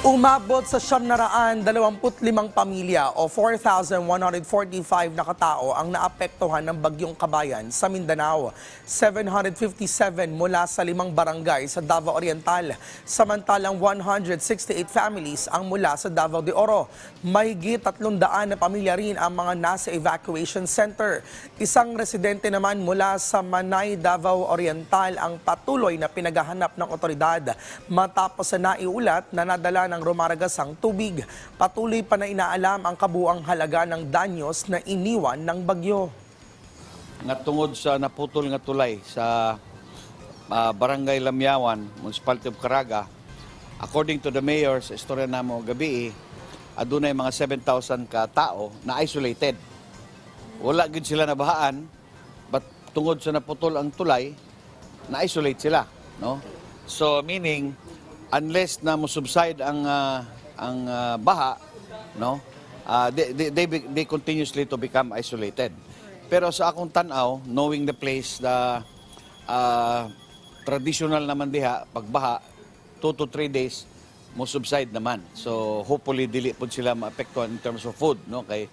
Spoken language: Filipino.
Umabot sa siyam na raan, 25 pamilya o 4,145 na katao ang naapektuhan ng bagyong kabayan sa Mindanao. 757 mula sa limang barangay sa Davao Oriental, samantalang 168 families ang mula sa Davao de Oro. Mahigit 300 na pamilya rin ang mga nasa evacuation center. Isang residente naman mula sa Manay, Davao Oriental ang patuloy na pinaghahanap ng otoridad matapos na naiulat na nadala ng rumaragasang tubig. Patuloy pa na inaalam ang kabuang halaga ng danyos na iniwan ng bagyo. nga sa naputol nga tulay sa ah, Barangay Lamyawan, Municipality of Caraga, according to the mayor sa istorya namo gabi, adunay mga 7,000 ka tao na isolated. Wala gid sila nabahaan, but tungod sa naputol ang tulay, na-isolate sila, no? So meaning unless na mo subside ang ah, ang ah, baha, no? Ah, they, they, they, continuously to become isolated. Pero sa akong tanaw, knowing the place, the ah, traditional naman diha, pagbaha, 2 to 3 days, mo subside naman. So hopefully dili po sila maapektuhan in terms of food, no? Kay